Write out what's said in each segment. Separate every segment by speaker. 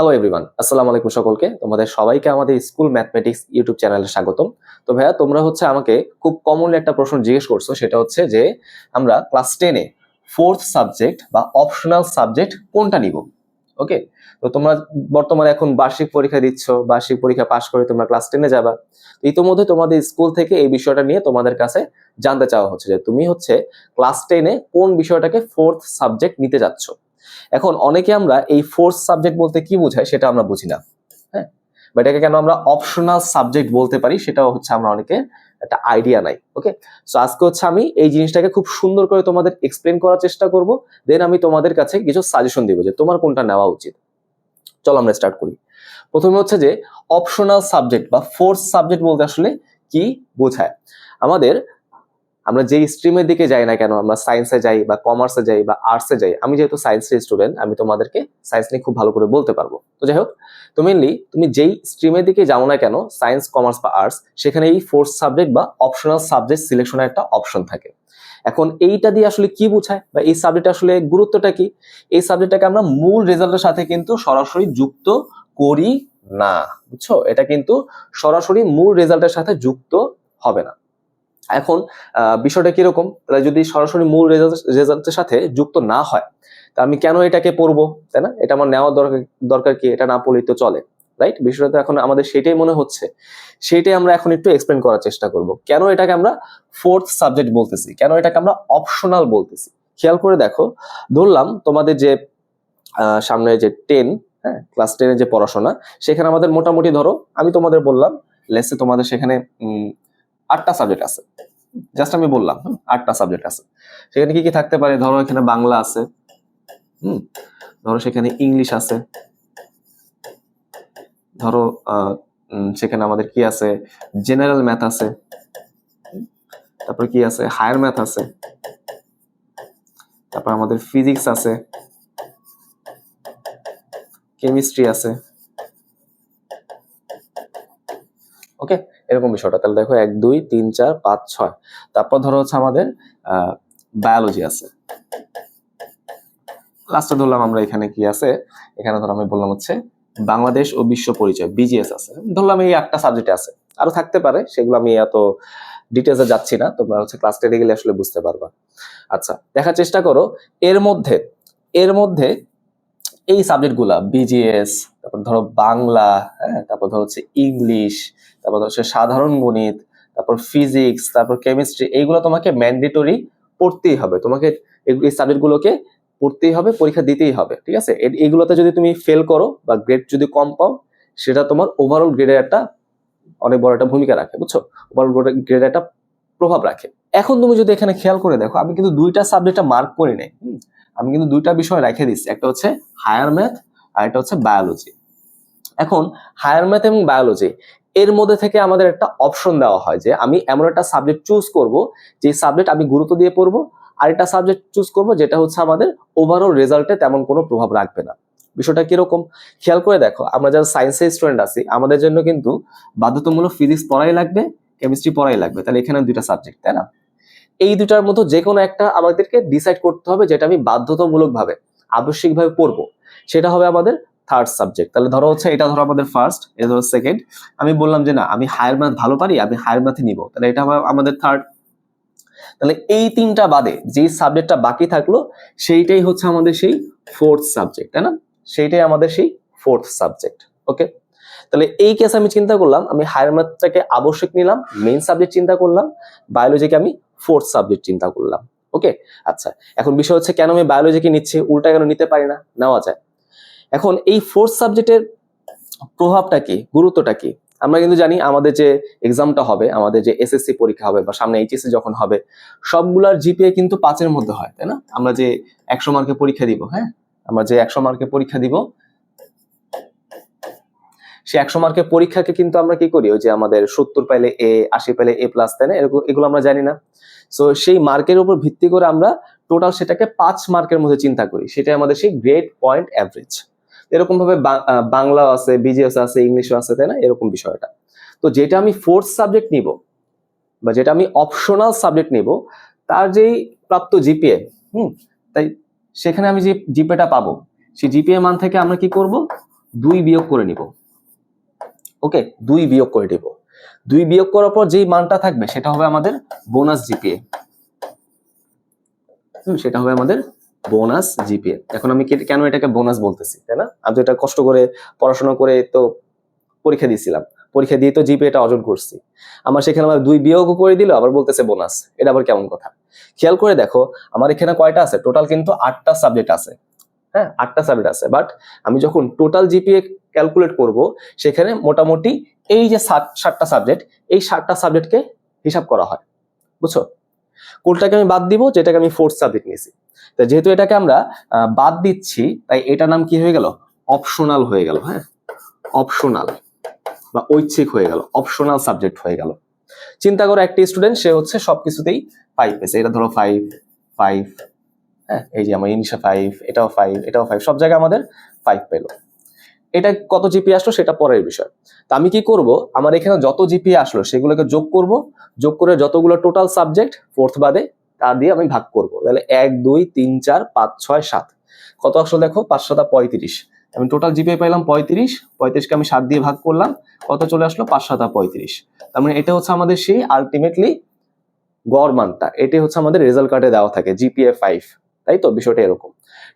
Speaker 1: Hello everyone আসসালামু আলাইকুম সকলকে। তোমাদের সবাইকে আমাদের স্কুল ম্যাথমেটিক্স ইউটিউব চ্যানেলে স্বাগতম। তো ভাইয়া, তোমরা হচ্ছে আমাকে খুব কমনলি একটা প্রশ্ন জিজ্ঞেস করছ, সেটা হচ্ছে যে আমরা ক্লাস টেনে ফোর্থ সাবজেক্ট বা অপশনাল সাবজেক্ট কোনটা নিব? ওকে তো তোমরা বর্তমানে এখন বার্ষিক পরীক্ষা দিচ্ছ, বার্ষিক পরীক্ষা পাশ করে তোমরা ক্লাস টেনে যাবা। ইতিমধ্যে তোমাদের স্কুল থেকে এই বিষয়টা নিয়ে তোমাদের কাছে জানতে চাওয়া হচ্ছে যে তুমি হচ্ছে ক্লাস টেনে কোন বিষয়টাকে ফোর্থ সাবজেক্ট নিতে যাচ্ছ? এখন অনেকে আমরা এই ফোর্স সাবজেক্ট বলতে কি বোঝায় সেটা আমরা বুঝি না হ্যাঁ? বা এটাকে কেন আমরা অপশনাল সাবজেক্ট বলতে পারি সেটাও হচ্ছে আমরা অনেকে একটা আইডিয়া নাই ওকে সো আজকে হচ্ছে আমি এই জিনিসটাকে খুব সুন্দর করে তোমাদের এক্সপ্লেন করার চেষ্টা করব দেন আমি তোমাদের কাছে কিছু সাজেশন দিব যে তোমার কোনটা নেওয়া উচিত। চলো আমরা স্টার্ট করি। প্রথমে হচ্ছে যে অপশনাল সাবজেক্ট বা ফোর্স সাবজেক্ট বলতে আসলে কি বোঝায়? আমাদের আমরা যেই স্ট্রিমের দিকে যাই না কেন, আমরা সায়েন্সে যাই বা কমার্সে যাই বা আর্টসে যাই, আমি যেহেতু সায়েন্সের স্টুডেন্ট আমি তোমাদেরকে সায়েন্স নিয়ে খুব ভালো করে বলতে পারব। তো যাই হোক, তো মেনলি তুমি যেই স্ট্রিমের দিকে যাও না কেন সায়েন্স কমার্স বা আর্টস সেখানে এই ফোর্থ সাবজেক্ট বা অপশনাল সাবজেক্ট সিলেকশনের একটা অপশন থাকে। এখন এইটা দিয়ে আসলে কি বোঝায় বা এই সাবজেক্ট আসলে গুরুত্বটা কি? এই সাবজেক্টটাকে আমরা মূল রেজাল্টের সাথে কিন্তু সরাসরি যুক্ত করি না, বুঝছ? এটা কিন্তু সরাসরি মূল রেজাল্টের সাথে যুক্ত হবে না। এখন বিষয়টা কীরকম? তাহলে যদি সরাসরি মূল রেজাল্টের সাথে যুক্ত না হয়, তা আমি কেন এটাকে পড়ব? তাই না? এটা আমার নেওয়ার দরকার দরকার কি? এটা না পড়লেই তো চলে রাইট বিষয়টা এখন আমাদের সেটাই মনে হচ্ছে, সেটাই আমরা এখন একটু এক্সপ্লেন করার চেষ্টা করব। কেন এটাকে আমরা ফোর্থ সাবজেক্ট বলতেছি? কেন এটাকে আমরা অপশনাল বলতেছি? খেয়াল করে দেখো, ধরলাম তোমাদের যে সামনে যে টেন হ্যাঁ ক্লাস টেনের যে পড়াশোনা, সেখানে আমাদের মোটামুটি ধরো, আমি তোমাদের বললাম লেসে তোমাদের সেখানে আটটা সাবজেক্ট আছে। জাস্ট আমি বললাম আটটা সাবজেক্ট আছে। সেখানে কি কি থাকতে পারে? ধরো এখানে বাংলা আছে, হুম, ধরো সেখানে ইংলিশ আছে, ধরো সেখানে আমাদের কি আছে? জেনারেল ম্যাথ আছে তারপর কি আছে? হায়ার ম্যাথ আছে, তারপর আমাদের ফিজিক্স আছে কেমিস্ট্রি আছে এরকম বিষয়টা। তাহলে দেখো এক, দুই, তিন, চার, পাঁচ, ছয়। তারপর ধরো হচ্ছে আমাদের বায়োলজি আছে। লাস্টে ধরলাম আমরা এখানে কি আছে? এখানে ধরো আমি বললাম হচ্ছে বাংলাদেশ ও বিশ্ব পরিচয় বিজিএস আছে। ধরলাম এই একটা সাবজেক্ট আছে। আরও থাকতে পারে, সেগুলো আমি এত ডিটেলসে যাচ্ছি না। তোমরা হচ্ছে ক্লাস টেনে গেলে আসলে বুঝতে পারবা। আচ্ছা দেখার চেষ্টা করো, এর মধ্যে এর মধ্যে এই সাবজেক্টগুলা বিজিএস তারপর ধরো বাংলা হ্যাঁ তারপর ধরো হচ্ছে ইংলিশ তারপর হচ্ছে সাধারণ গণিত, তারপর ফিজিক্স তারপর কেমিস্ট্রি এইগুলো তোমাকে ম্যান্ডেটরি পড়তেই হবে। তোমাকে এই সাবজেক্টগুলোকে পড়তেই হবে, পরীক্ষা দিতেই হবে, ঠিক আছে? এইগুলোতে যদি তুমি ফেল করো বা গ্রেড যদি কম পাও, সেটা তোমার ওভারঅল গ্রেডের একটা অনেক বড় একটা ভূমিকা রাখে, বুঝছ? ওভারঅল গ্রেডের একটা প্রভাব রাখে। এখন তুমি যদি এখানে খেয়াল করে দেখো, আমি কিন্তু দুইটা সাবজেক্টটা মার্ক করি নাই? আমি কিন্তু দুইটা বিষয় রেখে দিচ্ছি। একটা হচ্ছে হায়ার ম্যাথ আর একটা হচ্ছে বায়োলজি এখন হায়ার ম্যাথ এবং বায়োলজি এর মধ্যে থেকে আমাদের একটা অপশন দেওয়া হয় যে আমি এমন একটা সাবজেক্ট চুজ করব, যে সাবজেক্ট আমি গুরুত্ব দিয়ে পড়ব, আর একটা সাবজেক্ট চুজ করব যেটা হচ্ছে আমাদের ওভারঅল রেজাল্টে তেমন কোনো প্রভাব রাখবে না। বিষয়টা কীরকম? খেয়াল করে দেখো, আমরা যারা সায়েন্সের স্টুডেন্ট আছি, আমাদের জন্য কিন্তু বাধ্যতামূলক ফিজিক্স পড়াই লাগবে কেমিস্ট্রি পড়াই লাগবে। তাহলে এখানে দুইটা সাবজেক্ট তাই না? এই দুটার মধ্যে যে কোনো একটা আমাদেরকে ডিসাইড করতে হবে যেটা আমি বাধ্যতামূলকভাবে, আবশ্যিকভাবে পড়ব। সেটা হবে আমাদের থার্ড সাবজেক্ট তাহলে ধরো হচ্ছে এটা ধরো আমাদের ফার্স্ট এটা ধরো সেকেন্ড আমি বললাম যে না, আমি হায়ার ম্যাথ ভালো পারি, আমি হায়ার ম্যাথে নিব। তাহলে এটা আমাদের থার্ড তাহলে এই তিনটা বাদে যে সাবজেক্টটা বাকি থাকল, সেইটাই হচ্ছে আমাদের সেই ফোর্থ সাবজেক্ট তাই না? সেইটাই আমাদের সেই ফোর্থ সাবজেক্ট ওকে তাহলে এই কেস আমি চিন্তা করলাম, আমি হায়ার ম্যাথটাকে আবশ্যক নিলাম মেইন সাবজেক্ট চিন্তা করলাম বায়োলজিকে আমি ফোর্থ সাবজেক্ট চিন্তা করলাম ওকে আচ্ছা এখন বিষয় হচ্ছে কেন আমি বায়োলজিকে নিচ্ছি, উল্টা কেন নিতে পারি না? নেওয়া যায়। এখন এই ফোর্থ সাবজেক্টের প্রভাবটা কি, গুরুত্বটা কি? আমরা কিন্তু জানি আমাদের যে এক্সামটা হবে, আমাদের যে এসএসসি পরীক্ষা হবে বা সামনে এইচএসসি যখন হবে, সবগুলার জিপিএ কিন্তু পাঁচের মধ্যে হয়, তাই না? আমরা যে একশো মার্কে পরীক্ষা দিব হ্যাঁ? আমরা যে একশো মার্কে পরীক্ষা দিব সে একশো মার্কের পরীক্ষাকে কিন্তু আমরা কি করি? ওই যে আমাদের সত্তর পাইলে এ আশি পাইলে এ প্লাস তাই না এরকম এগুলো আমরা জানি না। সো সেই মার্কের উপর ভিত্তি করে আমরা টোটাল সেটাকে পাঁচ মার্কের মধ্যে চিন্তা করি। সেটাই আমাদের সেই গ্রেড পয়েন্ট অ্যাভারেজ এরকম ভাবে বাংলাও আছে বিজিএস আছে ইংলিশও আছে, তাই না? এরকম বিষয়টা। তো যেটা আমি ফোর্থ সাবজেক্ট নিব, বা যেটা আমি অপশনাল সাবজেক্ট নিব, তার যেই প্রাপ্ত জিপিএ হুম, তাই সেখানে আমি যে জিপিএটা পাবো, সেই জিপিএ মান থেকে আমরা কি করব? দুই বিয়োগ করে নিব। ওকে, দুই বিয়োগ করে নিব দুই বিয়োগ করার পর যেই মানটা থাকবে, সেটা হবে আমাদের বোনাস জিপিএ সেটা হবে আমাদের বোনাস জিপিএ এখন আমি কেন এটাকে বোনাস বলতেছি, তাই না? আমি তো এটা কষ্ট করে পড়াশোনা করে তো পরীক্ষা দিয়েছিলাম। পরীক্ষা দিয়ে তো জিপিএটা অর্জন করছি। আমার সেখানে আমার দুই বিয়োগও করে দিল, আবার বলতেছে বোনাস এটা আবার কেমন কথা? খেয়াল করে দেখো, আমার এখানে কয়টা আছে? টোটাল কিন্তু আটটা সাবজেক্ট আছে। হ্যাঁ আটটা সাবজেক্ট আছে। বাট আমি যখন টোটাল জিপিএ ক্যালকুলেট করব, সেখানে মোটামুটি এই যে সাত- সাতটা সাবজেক্ট এই সাতটা সাবজেক্টকে হিসাব করা হয়। বুঝছ? কোনটাকে আমি বাদ দিব? যেটাকে আমি ফোর্থ সাবজেক্ট নিয়েছি। তো যেহেতু এটাকে আমরা বাদ দিচ্ছি, তাই এটার নাম কি হয়ে গেল? অপশনাল হয়ে গেল হ্যাঁ? অপশনাল বা ঐচ্ছিক হয়ে গেল অপশনাল সাবজেক্ট হয়ে গেল। চিন্তা করো, একটি স্টুডেন্ট সে হচ্ছে সবকিছুতেই ফাইভ এটা ধরো ফাইভ ফাইভ হ্যাঁ এই যে আমার ইংলিশে ফাইভ এটাও ফাইভ এটাও ফাইভ সব জায়গায় আমাদের ফাইভ পেল। এটা কত জিপি আসলো সেটা পরের বিষয়। তো আমি কি করব? আমার এখানে যত জিপি আসলো সেগুলোকে যোগ করব, যোগ করে যতগুলো টোটাল সাবজেক্ট ফোর্থ বাদে, তা দিয়ে আমি ভাগ করব। তাহলে এক, দুই, তিন, চার, পাঁচ, ছয়, সাত। কত আসলো দেখো? পাঁচ, সাতা পঁয়ত্রিশ। আমি টোটাল জিপি পাইলাম পঁয়ত্রিশ, পঁয়ত্রিশকে আমি সাত দিয়ে ভাগ করলাম, কত চলে আসলো? পাঁচ, সাতা পঁয়ত্রিশ। তার মানে এটা হচ্ছে আমাদের সেই আলটিমেটলি গড় মানটা। এটাই হচ্ছে আমাদের রেজাল্ট কার্ডে দেওয়া থাকে জিপিএ ফাইভ তাই তো? বিষয়টা এরকম।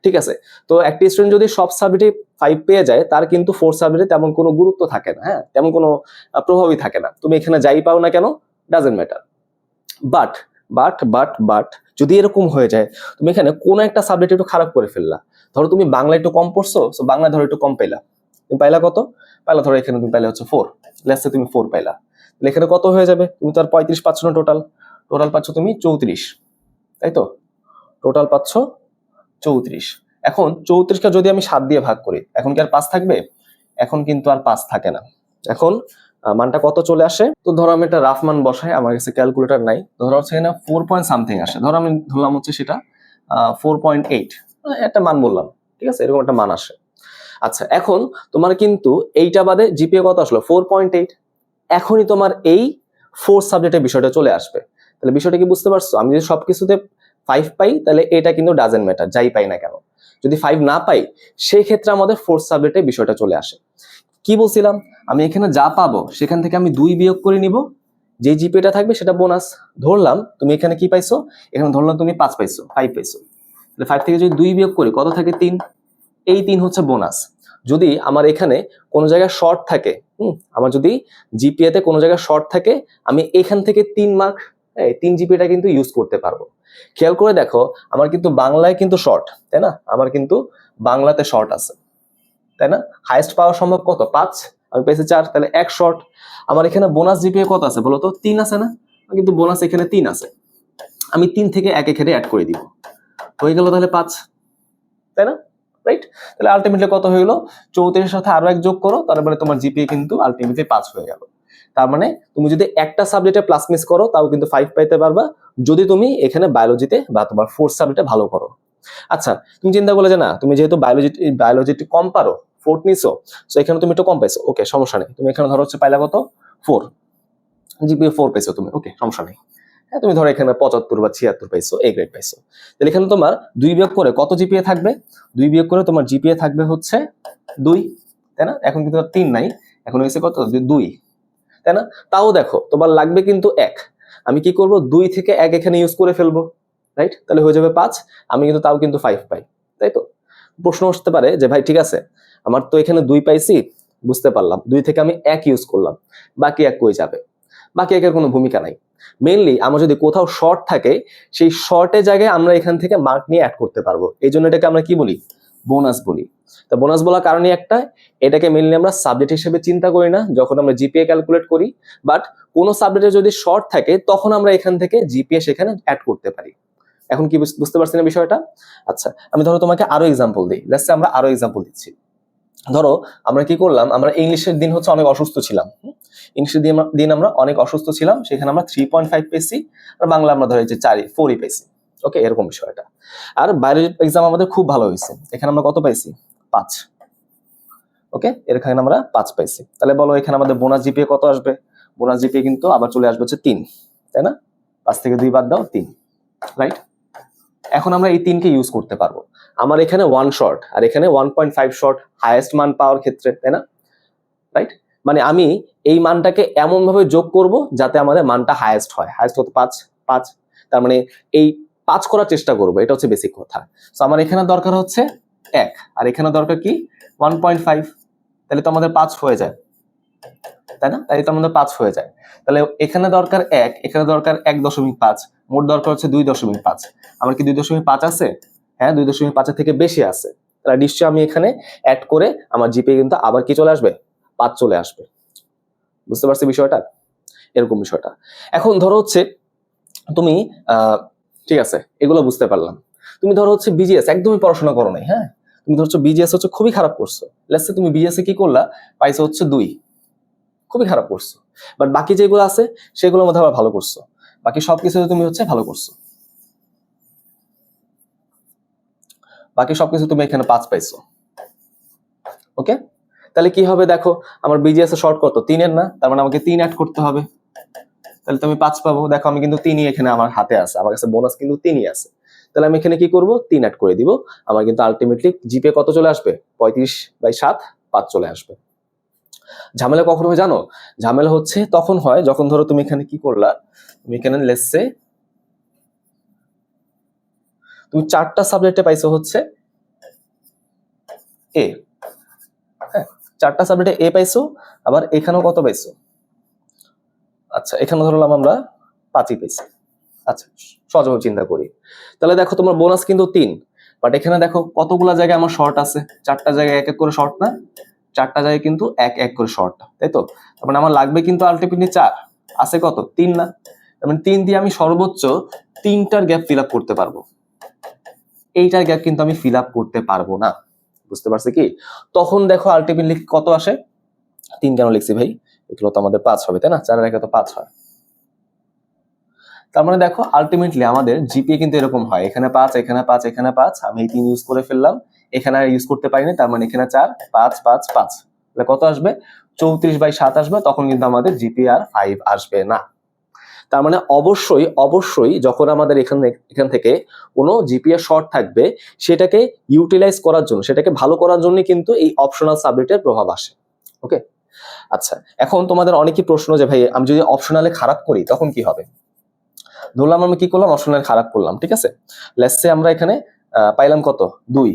Speaker 1: ঠিক আছে? তো একটি স্টুডেন্ট যদি সব সাবজেক্টে ফাইভ পেয়ে যায়, তার কিন্তু ফোর সাবজেক্টে তেমন কোনো গুরুত্ব থাকে না হ্যাঁ? তেমন কোনো প্রভাবই থাকে না। তুমি এখানে যাই পাও না কেন? Doesn't matter but but but but যদি এরকম হয়ে যায়, তুমি এখানে কোনো একটা সাবজেক্ট একটু খারাপ করে ফেললা। ধরো তুমি বাংলা একটু কম পড়ছো তো বাংলা ধরো একটু কম পাইলা। তুমি পাইলা কত? পাইলা ধরো এখানে তুমি পাইলা হচ্ছে ফোর লেসে তুমি ফোর পাইলা। এখানে কত হয়ে যাবে? তুমি তো আর পঁয়ত্রিশ পাচ্ছ না টোটাল টোটাল পাচ্ছ তুমি চৌত্রিশ। তাই তো? টোটাল পাচ্ছ চৌত্রিশ। এখন চৌত্রিশকে যদি আমি সাত দিয়ে ভাগ করি, এখন কি আর পাঁচ থাকবে? এখন কিন্তু আর পাঁচ থাকে না। এখন মানটা কত চলে আসে? তো ধরো আমি একটা রাফ মান বসাই, আমার কাছে ক্যালকুলেটর নাই। ধরো এখানে ফোর পয়েন্ট সামথিং আসে। ধরো আমি ধরলাম হচ্ছে সেটা ফোর পয়েন্ট এইট একটা মান বললাম, ঠিক আছে? এরকম একটা মান আসে। আচ্ছা এখন তোমার কিন্তু এইটা বাদে জিপিএ কত আসলো? ফোর পয়েন্ট এইট এখনই তোমার এই ফোর সাবজেক্টের বিষয়টা চলে আসবে। তাহলে বিষয়টা কি বুঝতে পারছ? আমি যদি সবকিছুতে ফাইভ পাই, তাহলে এটা কিন্তু ডাজেন্ট ম্যাটার যাই পাই না কেন। যদি ফাইভ না পাই সেই ক্ষেত্রে আমাদের ফোর্থ সাবজেক্টে বিষয়টা চলে আসে। কি বলছিলাম? আমি এখানে যা পাবো, সেখান থেকে আমি দুই বিয়োগ করে নিব। যে জিপিটা থাকবে, সেটা বোনাস ধরলাম, তুমি এখানে কি পাইছো? এখানে ধরলাম তুমি পাঁচ পাইছো ফাইভ পাইছো। তাহলে ফাইভ থেকে যদি দুই বিয়োগ করি, কত থাকে? তিন। এই তিন হচ্ছে বোনাস যদি আমার এখানে কোনো জায়গায় শর্ট থাকে, হুম, আমার যদি জিপিএতে কোনো জায়গায় শর্ট থাকে, আমি এখান থেকে তিন মার্ক তিন জিপিটা কিন্তু ইউজ করতে পারব। খেয়াল করে দেখো, আমার কিন্তু বাংলায় কিন্তু শর্ট তাই না? আমার কিন্তু বাংলাতে শর্ট আছে, তাই না? হাইয়েস্ট পাওয়া সম্ভব কত? পাঁচ, আমি পেয়েছি চার, তাহলে এক শর্ট আমার এখানে বোনাস জিপিএ কত আছে বলো তো? তিন আছে না? কিন্তু বোনাস এখানে তিন আছে। আমি তিন থেকে এক এখানে অ্যাড করে দিব। হয়ে গেল তাহলে পাঁচ, তাই না? রাইট তাহলে আলটিমেটলি কত হয়ে গেলো? চৌত্রিশের সাথে আরও এক যোগ করো তারপরে তোমার জিপিএ কিন্তু আলটিমেটলি পাঁচ হয়ে গেল। তার মানে তুমি যদি একটা সাবজেক্টে প্লাস মিস করো, তাও কিন্তু ফাইভ পাইতে পারবা। যদি তুমি এখানে বায়োলজিতে বা তোমার ফোর্থ সাবজেক্টে ভালো করো। আচ্ছা তুমি চিন্তা করলে যে না, তুমি যেহেতু বায়োলজি বায়োলজিটি কম পারো ফোর্থ নিছো তো এখানে তুমি একটু কম পাইছো। ওকে সমস্যা নেই। তুমি এখানে ধরো হচ্ছে পাইলা কত? ফোর জিপিএ ফোর পাইছো তুমি। ওকে সমস্যা নেই। হ্যাঁ তুমি ধরো এখানে পঁচাত্তর বা ছিয়াত্তর পাইছো এ গ্রেড পাইছো। তাহলে এখানে তোমার দুই বিয়োগ করে কত জিপিএ থাকবে? দুই বিয়োগ করে তোমার জিপিএ থাকবে হচ্ছে দুই, তাই না? এখন কিন্তু তিন নাই। এখন হয়েছে কত? দুই। তাই না? তাও দেখো, তোমার লাগবে কিন্তু এক। আমি কি করব? দুই থেকে এক এখানে ইউজ করে ফেলব রাইট তাহলে হয়ে যাবে পাঁচ, আমি কিন্তু তাও কিন্তু ফাইভ পাই, তাই তো? প্রশ্ন আসতে পারে যে, ভাই, ঠিক আছে, আমার তো এখানে দুই পাইছি, বুঝতে পারলাম। দুই থেকে আমি এক ইউজ করলাম, বাকি এক কই যাবে? বাকি একের কোনো ভূমিকা নাই। মেনলি আমার যদি কোথাও শর্ট থাকে, সেই শর্টের জায়গায় আমরা এখান থেকে মার্ক নিয়ে অ্যাড করতে পারব। এই জন্য এটাকে আমরা কি বলি? বোনাস বলি। তা বোনাস বলার কারণে একটা, এটাকে মেনলি আমরা সাবজেক্ট হিসেবে চিন্তা করি না, যখন আমরা জিপিএ ক্যালকুলেট করি বাট কোনো সাবজেক্টে যদি শর্ট থাকে, তখন আমরা এখান থেকে জিপিএ সেখানে অ্যাড করতে পারি। এখন কি বুঝতে পারছি না বিষয়টা? আচ্ছা আমি ধরো তোমাকে আরও এক্সাম্পল দিই। লেটস আমরা আরও এক্সাম্পল দিচ্ছি। ধরো, আমরা কি করলাম? আমরা ইংলিশের দিন হচ্ছে অনেক অসুস্থ ছিলাম। ইংলিশের দিন আমরা- অনেক অসুস্থ ছিলাম, সেখানে আমরা থ্রি পয়েন্ট ফাইভ পেয়েছি, আর বাংলা আমরা ধরে যে চারি ফোরই পেয়েছি। ওকে এরকম বিষয়টা। আর বাইরের এক্সাম আমাদের খুব ভালো হয়েছে। এখানে আমরা কত পাইছি? পাঁচ। ওকে এখানে আমরা পাঁচ পাইছি। তাহলে বলো, এখানে আমাদের বোনাস জিপিএ কত আসবে? বোনাস জিপিএ কিন্তু আবার চলে আসবে হচ্ছে তিন। তাই না? পাঁচ থেকে দুই বাদ দাও, তিন। রাইট এখন আমরা এই তিনকে ইউজ করতে পারব। আমার এখানে ওয়ান শর্ট আর এখানে one point five short highest মান পাওয়ার ক্ষেত্রে, তাই না? রাইট মানে আমি এই মানটাকে এমন ভাবে যোগ করব যাতে আমাদের মানটা হায়েস্ট হয়। হায়েস্ট কত পাঁচ পাঁচ। তার মানে এই পাঁচ করার চেষ্টা করব, এটা হচ্ছে বেসিক কথা। তো আমার এখানে দরকার হচ্ছে এক, আর এখানে দরকার কি? ওয়ান পয়েন্ট ফাইভ তাহলে তো আমাদের পাঁচ হয়ে যায়। তাই না? তাই তো আমাদের পাঁচ হয়ে যায়। তাহলে এখানে দরকার এক, এখানে দরকার এক দশমিক পাঁচ, মোট দরকার হচ্ছে দুই দশমিক পাঁচ। আমার কি দুই দশমিক পাঁচ আছে? হ্যাঁ দুই দশমিক পাঁচের থেকে বেশি আছে। তাহলে নিশ্চয়ই আমি এখানে অ্যাড করে আমার জিপে কিন্তু আবার কি চলে আসবে? পাঁচ চলে আসবে। বুঝতে পারছি বিষয়টা? এরকম বিষয়টা। এখন ধরো হচ্ছে তুমি ঠিক আছে, এগুলো বুঝতে পারলাম। তুমি ধরো হচ্ছে বিজিএস একদমই পড়াশোনা করো নাই হ্যাঁ? তুমি ধরছো বিজিএস হচ্ছে খুবই খারাপ করছ লেটসে তুমি বিজিএস এ কি করলা, পাইছো হচ্ছে দুই। খুবই খারাপ করছ বাট বাকি যেগুলো আছে, সেগুলোর মধ্যে আবার ভালো করছ বাকি সবকিছুতে তুমি হচ্ছে ভালো করছ বাকি সবকিছু তুমি এখানে পাঁচ পাইছো। ওকে তাহলে কি হবে দেখো, আমার বিজিএস এর শর্ট কত তিনের না? তার মানে আমাকে তিন অ্যাড করতে হবে। তাহলে তুমি পাঁচ পাবো। দেখো, আমি কিন্তু তিনই এখানে আমার হাতে আছে। আমার কাছে বোনাস কিন্তু তিনই আছে। তাহলে আমি এখানে কি করব? তিন অ্যাড করে দিব। আমার কিন্তু আলটিমেটলি জিপে কত চলে আসবে? পঁয়ত্রিশ বাই সাত, পাঁচ চলে আসবে। ঝামেলা কখন হয় জানো? ঝামেলা হচ্ছে তখন হয় যখন ধরো তুমি এখানে কি করলা? তুমি এখানে লেসে তুমি চারটা সাবজেক্টে পাইছো হচ্ছে এ হ্যাঁ চারটা সাবজেক্টে এ পাইছো, আবার এখানেও কত পাইছো? আচ্ছা এখানে ধরলাম আমরা পাঁচই পেয়েছি। আচ্ছা সহজভাবে চিন্তা করি। তাহলে দেখো, তোমার বোনাস কিন্তু তিন। বাট এখানে দেখো, কতগুলা জায়গায় আমার শর্ট আছে? চারটা জায়গায় এক এক করে শর্ট না? চারটা জায়গায় কিন্তু এক এক করে শর্ট তাই তো? তার মানে আমার লাগবে কিন্তু আলটিমেটলি চার। আছে কত? তিন না? মানে তিন দিয়ে আমি সর্বোচ্চ তিনটার গ্যাপ ফিল করতে পারব। এইটার গ্যাপ কিন্তু আমি ফিল করতে পারব না। বুঝতে পারছি কি? তখন দেখো আলটিমেটলি কত আসে? তিন কেন লিখছি ভাই? এগুলো তো আমাদের পাঁচ হবে, তাই না? চারের একে তো পাঁচ হয়। তার মানে দেখো আলটিমেটলি আমাদের জিপিএ কিন্তু এরকম হয়। এখানে পাঁচ এখানে পাঁচ এখানে পাঁচ, আমি এই তিন ইউজ করে ফেললাম। এখানে আর ইউজ করতে পারিনি, তার মানে এখানে চার, পাঁচ পাঁচ পাঁচ। তাহলে কত আসবে? চৌত্রিশ বাই সাত আসবে, তখন কিন্তু আমাদের জিপিএ আর ফাইভ আসবে না। তার মানে অবশ্যই অবশ্যই যখন আমাদের এখান এখান থেকে কোনো জিপিএ শর্ট থাকবে, সেটাকে ইউটিলাইজ করার জন্য, সেটাকে ভালো করার জন্য কিন্তু এই অপশনাল সাবজেক্টের প্রভাব আসে। ওকে আচ্ছা এখন তোমাদের অনেকই প্রশ্ন যে, ভাই, আমি যদি অপশনালে খারাপ করি, তখন কি হবে? ধরলাম আমি কি করলাম? অপশনালে খারাপ করলাম, ঠিক আছে? লেসে আমরা এখানে পাইলাম কত? দুই।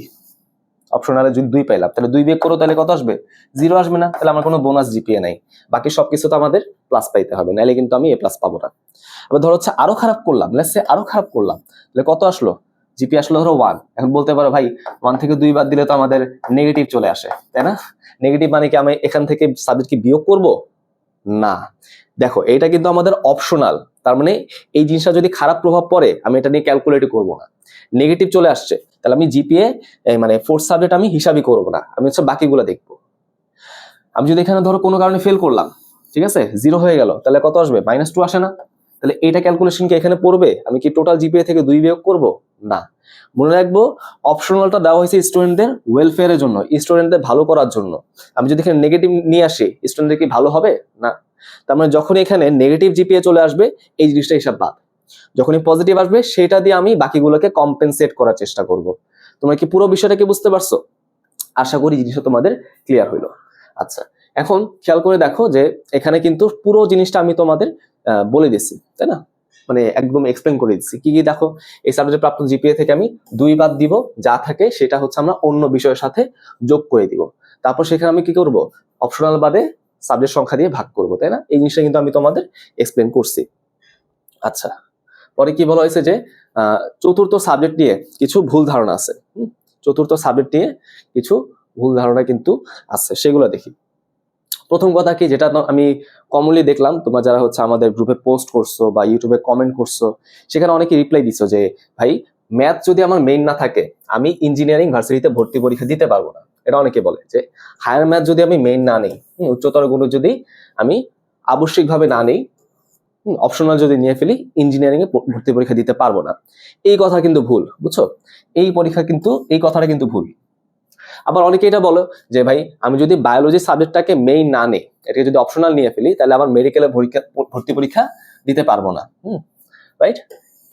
Speaker 1: অপশনালে যদি দুই পাইলাম, তাহলে দুই বিয়োগ করো, তাহলে কত আসবে? জিরো আসবে না, তাহলে আমার কোনো বোনাস জিপিএ নাই। বাকি সবকিছু তো আমাদের প্লাস পাইতে হবে নাহলে কিন্তু আমি এ প্লাস পাবো না। আবার ধরো হচ্ছে আরও খারাপ করলাম লেসে আরও খারাপ করলাম, তাহলে কত আসলো? জিপি আসলে ধরো ওয়ান এখন বলতে পারো ভাই ওয়ান থেকে দুই বাদ দিলে তো আমাদের নেগেটিভ চলে আসে, তাই না? নেগেটিভ মানে কি আমি এখান থেকে সাবজেক্ট কি বিয়োগ করব? না। দেখো এটা কিন্তু আমাদের অপশনাল তার মানে এই জিনিসটা যদি খারাপ প্রভাব পড়ে, আমি এটা নিয়ে ক্যালকুলেট করব না। নেগেটিভ চলে আসছে। তাহলে আমি জিপিএ মানে ফোর্থ সাবজেক্ট আমি হিসাবই করব না। আমি হচ্ছে বাকিগুলো দেখব। আমি যদি এখানে ধরো কোনো কারণে ফেল করলাম, ঠিক আছে? জিরো হয়ে গেল, তাহলে কত আসবে? মাইনাস টু আসে না। তাহলে এটা ক্যালকুলেশন কি এখানে পড়বে? আমি কি টোটাল জিপিএ থেকে দুই বিয়োগ করব? না। মনে রাখব অপশনালটা দেওয়া হয়েছে স্টুডেন্টদের ওয়েলফেয়ারের জন্য স্টুডেন্টদের ভালো করার জন্য। আমি যদি এখানে নেগেটিভ নিয়ে আসি স্টুডেন্টদের কি ভালো হবে? না। তার মানে যখন এখানে নেগেটিভ জিপিএ চলে আসবে, এই জিনিসটা হিসাব বাদ। যখনই পজিটিভ আসবে, সেটা দিয়ে আমি বাকিগুলোকে কম্পেনসেট করার চেষ্টা করব। তোমরা কি পুরো বিষয়টা কি বুঝতে পারছ? আশা করি জিনিসটা তোমাদের ক্লিয়ার হইল। আচ্ছা এখন খেয়াল করে দেখো যে এখানে কিন্তু পুরো জিনিসটা আমি তোমাদের বলে দিচ্ছি, তাই না? মানে একদম এক্সপ্লেন করে দিচ্ছি। কি কি দেখো, এই সাবজেক্টে প্রাপ্ত জিপিএ থেকে আমি দুই বাদ দিব, যা থাকে সেটা হচ্ছে আমরা অন্য বিষয়ের সাথে যোগ করে দিব। তারপর সেখানে আমি কি করব? অপশনাল বাদে সাবজেক্ট সংখ্যা দিয়ে ভাগ করব, তাই না? এই জিনিসটা কিন্তু আমি তোমাদের এক্সপ্লেন করছি। আচ্ছা পরে কি বলা হয়েছে যে চতুর্থ সাবজেক্ট নিয়ে কিছু ভুল ধারণা আছে? চতুর্থ সাবজেক্ট নিয়ে কিছু ভুল ধারণা কিন্তু আছে। সেগুলো দেখি। প্রথম কথা কি, যেটা আমি কমনলি দেখলাম, তোমরা যারা হচ্ছে আমাদের গ্রুপে পোস্ট করছ বা ইউটিউবে কমেন্ট করছ, সেখানে অনেকে রিপ্লাই দিছো যে, ভাই ম্যাথ যদি আমার মেইন না থাকে, আমি ইঞ্জিনিয়ারিং ভার্সিটিতে ভর্তি পরীক্ষা দিতে পারব না। এটা অনেকে বলে যে হায়ার ম্যাথ যদি আমি মেইন না নেই উচ্চতরগুলো যদি আমি আবশ্যিকভাবে না নেই অপশনাল যদি নিয়ে ফেলি ইঞ্জিনিয়ারিং এ ভর্তি পরীক্ষা দিতে পারব না। এই কথা কিন্তু ভুল, বুঝছ? এই পরীক্ষা কিন্তু, এই কথাটা কিন্তু ভুল। আবার অনেকে এটা বলো যে, ভাই, আমি যদি বায়োলজি সাবজেক্টটাকে মেইন না নেই, এটাকে যদি অপশনাল নিয়ে ফেলি, তাহলে আমার মেডিকেলে পরীক্ষা ভর্তি পরীক্ষা দিতে পারব না। হুম রাইট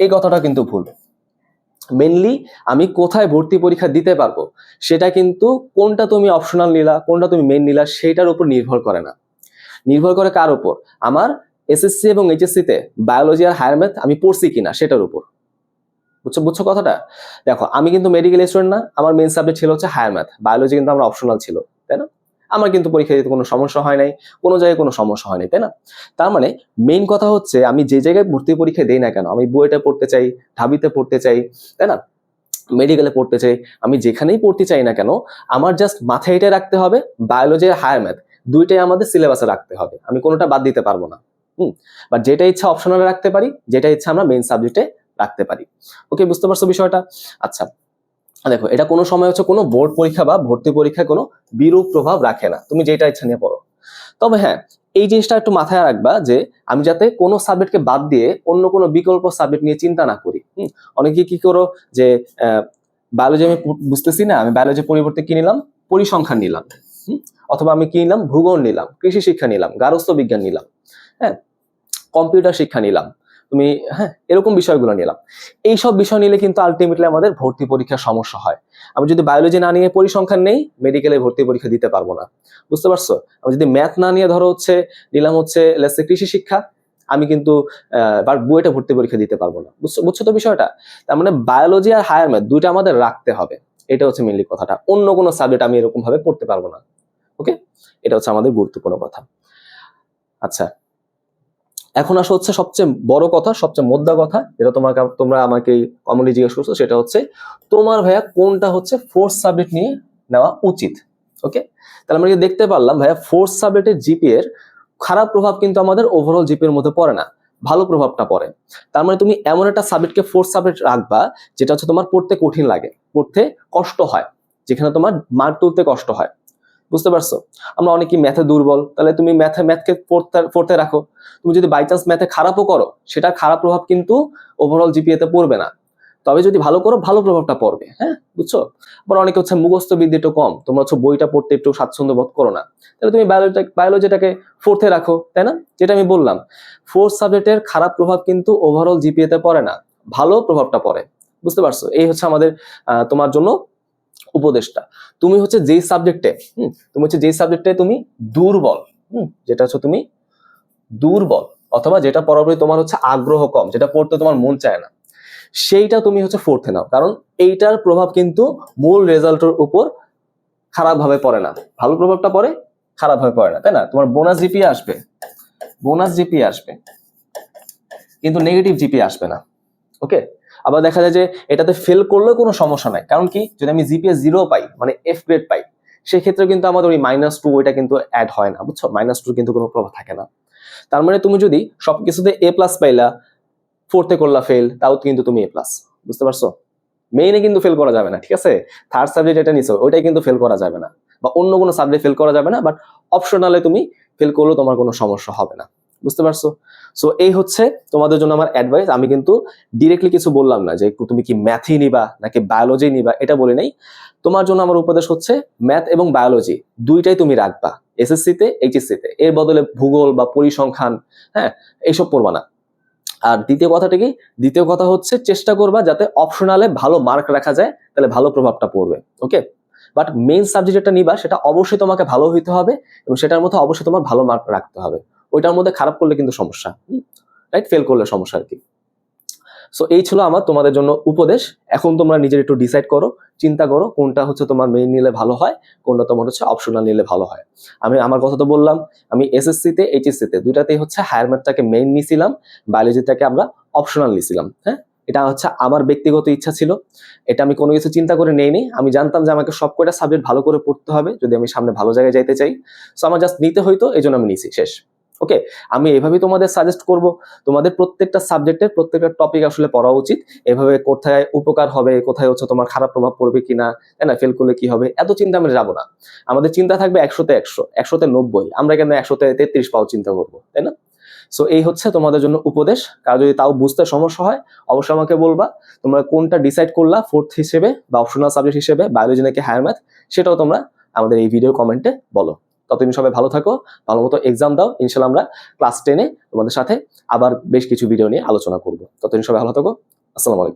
Speaker 1: এই কথাটা কিন্তু ভুল। মেনলি আমি কোথায় ভর্তি পরীক্ষা দিতে পারব, সেটা কিন্তু কোনটা তুমি অপশনাল নিলা, কোনটা তুমি মেন নিলা, সেটার উপর নির্ভর করে না। নির্ভর করে কার উপর? আমার এসএসসি এবং এইচএসসিতে বায়োলজি আর হায়ার ম্যাথ আমি পড়ছি কিনা, সেটার উপর। বুঝছ বুঝছ কথাটা? দেখো, আমি কিন্তু মেডিকেল স্টুডেন্ট না, আমার মেন সাবজেক্ট ছিল হচ্ছে হায়ার ম্যাথ বায়োলজি কিন্তু আমার অপশনাল ছিল, তাই না? আমার কিন্তু পরীক্ষা দিতে কোনো সমস্যা হয় নাই, কোনো জায়গায় কোনো সমস্যা হয়নি তাই না? তার মানে মেইন কথা হচ্ছে, আমি যে জায়গায় ভর্তি পরীক্ষা দেই না কেন, আমি বুয়েটে পড়তে চাই, ঢাবিতে পড়তে চাই, তাই না? মেডিকেলে পড়তে চাই, আমি যেখানেই পড়তে চাই না কেন, আমার জাস্ট মাথায় এটা রাখতে হবে বায়োলজি হায়ার ম্যাথ দুইটাই আমাদের সিলেবাসে রাখতে হবে। আমি কোনোটা বাদ দিতে পারব না, হুম? বাট যেটা ইচ্ছা অপশনালে রাখতে পারি, যেটা ইচ্ছা আমরা মেইন সাবজেক্টে রাখতে পারি। ওকে বুঝতে পারছ বিষয়টা? আচ্ছা দেখো, এটা কোনো সময় হচ্ছে কোনো বোর্ড পরীক্ষা বা ভর্তি পরীক্ষায় কোনো বিরূপ প্রভাব রাখে না। তুমি যেটা ইচ্ছা নিয়ে পড়ো। তবে হ্যাঁ এই জিনিসটা একটু মাথায় রাখবা যে আমি যাতে কোনো সাবজেক্টকে বাদ দিয়ে অন্য কোনো বিকল্প সাবজেক্ট নিয়ে চিন্তা না করি। অনেকে কি করো যে বায়োলজি আমি বুঝতেছি না, আমি বায়োলজি পরিবর্তে কি নিলাম? পরিসংখ্যান নিলাম। অথবা আমি কি নিলাম? ভূগোল নিলাম, কৃষি শিক্ষা নিলাম গার্হস্থ্য বিজ্ঞান নিলাম। হ্যাঁ কম্পিউটার শিক্ষা নিলাম। তুমি হ্যাঁ এরকম বিষয়গুলো নিলাম। এই সব বিষয় নিলে কিন্তু আলটিমেটলি আমাদের ভর্তি পরীক্ষার সমস্যা হয়। আমি যদি বায়োলজি না নিয়ে পরিসংখ্যান নেই মেডিকেলে ভর্তি পরীক্ষা দিতে পারব না। বুঝতে পারছ? আমি যদি ম্যাথ না নিয়ে ধরো হচ্ছে, নিলাম হচ্ছে লেসে কৃষি শিক্ষা, আমি কিন্তু বুয়েটে ভর্তি পরীক্ষা দিতে পারব না। বুঝছ বুঝছ তো বিষয়টা? তার মানে বায়োলজি আর হায়ার ম্যাথ দুইটা আমাদের রাখতে হবে। এটা হচ্ছে মেনলি কথাটা। অন্য কোনো সাবজেক্ট আমি এরকম ভাবে পড়তে পারব না। ওকে এটা হচ্ছে আমাদের গুরুত্বপূর্ণ কথা। আচ্ছা এখন আসা হচ্ছে সবচেয়ে বড় কথা, সবচেয়ে মোদ্দা কথা, যেটা তোমাকে, তোমরা আমাকে কমনলি জিজ্ঞেস করছ, সেটা হচ্ছে তোমার ভাইয়া কোনটা হচ্ছে ফোর্থ সাবজেক্ট নিয়ে নেওয়া উচিত ওকে তাহলে আমরা দেখতে পারলাম, ভাইয়া ফোর্থ সাবজেক্টের জিপি এর খারাপ প্রভাব কিন্তু আমাদের ওভারঅল জিপি এর মধ্যে পড়ে না, ভালো প্রভাবটা পড়ে। তার মানে তুমি এমন একটা সাবজেক্টকে ফোর্থ সাবজেক্ট রাখবা, যেটা হচ্ছে তোমার পড়তে কঠিন লাগে, পড়তে কষ্ট হয়, যেখানে তোমার মার্ক তুলতে কষ্ট হয়। বুঝতে পারছ? আমরা অনেকেই ম্যাথে দুর্বল, তাহলে তুমি ম্যাথে ম্যাথকে পড়তে পড়তে রাখো। তুমি যদি বাই চান্স ম্যাথে খারাপও করো সেটা খারাপ প্রভাব কিন্তু ওভারঅল জিপিএতে পড়বে না। তবে যদি ভালো করো, ভালো প্রভাবটা পড়বে হ্যাঁ? বুঝছ? আবার অনেকে হচ্ছে মুখস্থ বিদ্যা একটু কম, তোমরা হচ্ছে বইটা পড়তে একটু স্বাচ্ছন্দ্য বোধ করো না। তাহলে তুমি বায়োলজি বায়োলজিটাকে ফোর্থে রাখো, তাই না? যেটা আমি বললাম ফোর্থ সাবজেক্টের খারাপ প্রভাব কিন্তু ওভারঅল জিপিএতে পড়ে না, ভালো প্রভাবটা পড়ে, বুঝতে পারছ? এই হচ্ছে আমাদের তোমার জন্য উপদেশটা তুমি হচ্ছে যেই সাবজেক্টে হুম, তুমি হচ্ছে যেই সাবজেক্টে তুমি দুর্বল, হুম, যেটা হচ্ছে তুমি দুর্বল, অথবা যেটা পরবর্তী তোমার হচ্ছে আগ্রহ কম, যেটা পড়তে তোমার মন চায় না, সেইটা তুমি হচ্ছে ফোর্থে নাও। কারণ এইটার প্রভাব কিন্তু মূল রেজাল্টের উপর খারাপভাবে পড়ে না। ভালো প্রভাবটা পড়ে, খারাপভাবে পড়ে না, তাই না? তোমার বোনাস জিপি আসবে বোনাস জিপি আসবে, কিন্তু নেগেটিভ জিপি আসবে না ওকে আবার দেখা যায় যে এটাতে ফেল করলেও কোনো সমস্যা নাই। কারণ কি? যদি আমি জিপিএ জিরো পাই মানে এফ গ্রেড পাই, সেক্ষেত্রে কিন্তু আমাদের ওই মাইনাস টু ওইটা কিন্তু অ্যাড হয় না, বুঝছ? মাইনাস টু কিন্তু কোনো প্রভাব থাকে না। তার মানে তুমি যদি সবকিছুতে এ প্লাস পাইলা ফোর্থে করলা ফেল তাও কিন্তু তুমি এ প্লাস বুঝতে পারছ? মেইনে কিন্তু ফেল করা যাবে না, ঠিক আছে? থার্ড সাবজেক্ট এটা নিছো, ওইটাই কিন্তু ফেল করা যাবে না। বা অন্য কোনো সাবজেক্ট ফেল করা যাবে না বাট অপশনালে তুমি ফেল করলেও তোমার কোনো সমস্যা হবে না। বুঝতে পারছ? সো এই হচ্ছে তোমাদের জন্য আমার অ্যাডভাইস আমি কিন্তু ডিরেক্টলি কিছু বললাম না যে তুমি কি ম্যাথই নিবা নাকি বায়োলজি নিবা, এটা বলে নেই। তোমার জন্য আমার উপদেশ হচ্ছে ম্যাথ এবং বায়োলজি দুইটাই তুমি রাখবা। এসএসসি তে এইচএসসি তে এর বদলে ভূগোল বা পরিসংখ্যান হ্যাঁ এইসব পড়বা না। আর দ্বিতীয় কথাটা কি? দ্বিতীয় কথা হচ্ছে চেষ্টা করবা যাতে অপশনালে ভালো মার্ক রাখা যায়, তাহলে ভালো প্রভাবটা পড়বে ওকে বাট মেইন সাবজেক্ট যেটা নিবা, সেটা অবশ্যই তোমাকে ভালো হইতে হবে এবং সেটার মধ্যে অবশ্যই তোমার ভালো মার্ক রাখতে হবে। ওইটার মধ্যে খারাপ করলে কিন্তু সমস্যা রাইট ফেল করলে সমস্যা আর কি। সো এই ছিল আমার, তোমাদের জন্য উপদেশ। এখন তোমরা নিজের একটু ডিসাইড করো, চিন্তা করো, কোনটা হচ্ছে তোমার মেইন নিলে ভালো হয়, কোনটা তোমার হচ্ছে অপশনাল নিলে ভালো হয়। আমি আমার কথা তো বললাম, আমি এসএসসিতে এইচএসসিতে দুইটাতেই হচ্ছে হায়ার ম্যাথটাকে মেইন নিছিলাম বায়োলজিটাকে আমরা অপশনাল নিছিলাম হ্যাঁ? এটা হচ্ছে আমার ব্যক্তিগত ইচ্ছা ছিল। এটা আমি কোনো কিছু চিন্তা করে নেইনি। আমি জানতাম যে আমাকে সব কয়টা সাবজেক্ট ভালো করে পড়তে হবে, যদি আমি সামনে ভালো জায়গায় যাইতে চাই। সো আমার জাস্ট নিতে হইতো এই জন্য আমি নিছি, শেষ। ওকে আমি এভাবেই তোমাদের সাজেস্ট করব। তোমাদের প্রত্যেকটা সাবজেক্টের প্রত্যেকটা টপিক আসলে পড়া উচিত। এভাবে কোথায় উপকার হবে, কোথায় হচ্ছে, তোমার খারাপ প্রভাব পড়বে কিনা, তাই না? ফেল করলে কি হবে? এত চিন্তা আমি যাব না। আমাদের চিন্তা থাকবে একশোতে একশো, একশোতে নব্বই। আমরা কেন একশোতে তেত্রিশ পাও চিন্তা করব, তাই না? সো এই হচ্ছে তোমাদের জন্য উপদেশ। কারও যদি তাও বুঝতে সমস্যা হয়, অবশ্যই আমাকে বলবা। তোমরা কোনটা ডিসাইড করলা ফোর্থ হিসেবে বা অপশনাল সাবজেক্ট হিসেবে বায়োলজি নাকি হায়ার ম্যাথ সেটাও তোমরা আমাদের এই ভিডিও কমেন্টে বলো। ততদিন সবাই ভালো থাকো, ভালো মতো এক্সাম দাও, ইনশাল্লাহ আমরা ক্লাস টেনে তোমাদের সাথে আবার বেশ কিছু ভিডিও নিয়ে আলোচনা করব। ততদিন সবাই ভালো থাকো, আসসালামু আলাইকুম।